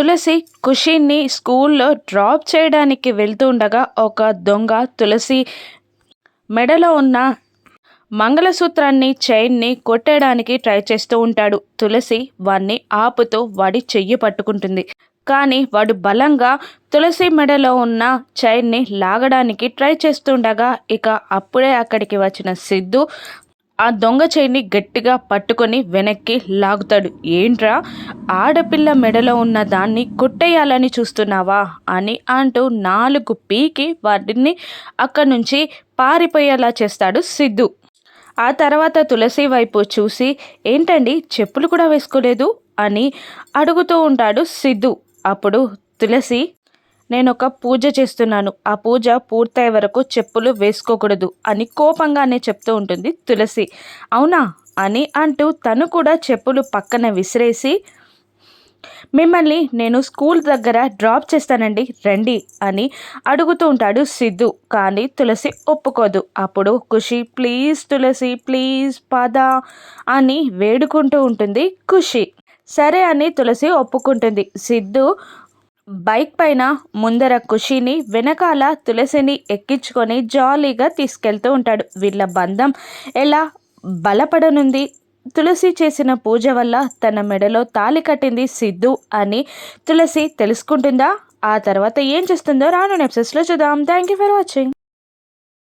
తులసి కుషిన్ని స్కూల్లో డ్రాప్ చేయడానికి వెళ్తూ ఉండగా ఒక దొంగ తులసి మెడలో ఉన్న మంగళసూత్రాన్ని చైన్ని కొట్టేయడానికి ట్రై చేస్తూ ఉంటాడు. తులసి వాడిని ఆపుతూ వాడి చెయ్యి పట్టుకుంటుంది. కానీ వాడు బలంగా తులసి మెడలో ఉన్న చైన్ని లాగడానికి ట్రై చేస్తుండగా ఇక అప్పుడే అక్కడికి వచ్చిన సిద్ధు ఆ దొంగ చేయిని గట్టిగా పట్టుకొని వెనక్కి లాగుతాడు. ఏంట్రా? ఆడపిల్ల మెడలో ఉన్న దాన్ని కొట్టేయాలని చూస్తున్నావా? అని అంటూ నాలుగు పీకి వాటిని అక్కడి నుంచి పారిపోయేలా చేస్తాడు సిద్ధు. ఆ తర్వాత తులసి వైపు చూసి ఏంటండి? చెప్పులు కూడా వేసుకోలేదు? అని అడుగుతూ ఉంటాడు సిద్ధు. అప్పుడు తులసి నేను ఒక పూజ చేస్తున్నాను. ఆ పూజ పూర్తయ్యే వరకు చెప్పులు వేసుకోకూడదు అని కోపంగానే చెప్తూ ఉంటుంది తులసి. అవునా? అని అంటూ తను కూడా చెప్పులు పక్కన విసిరేసి మిమ్మల్ని నేను స్కూల్ దగ్గర డ్రాప్ చేస్తానండి రండి అని అడుగుతూ ఉంటాడు సిద్ధు. కానీ తులసి ఒప్పుకోదు. అప్పుడు ఖుషి ప్లీజ్ తులసి ప్లీజ్ పద అని వేడుకుంటూ ఉంటుంది ఖుషి. సరే అని తులసి ఒప్పుకుంటుంది. సిద్ధు బైక్ పైన ముందర ఖుషిని వెనకాల తులసిని ఎక్కించుకొని జాలీగా తీసుకెళ్తూ ఉంటాడు. వీళ్ళ బంధం ఎలా బలపడనుంది? తులసి చేసిన పూజ వల్ల తన మెడలో తాలి కట్టింది సిద్ధు అని తులసి తెలుసుకుంటుందా? ఆ తర్వాత ఏం చేస్తుందో రాను నెప్సెస్లో చూద్దాం. Thank you for watching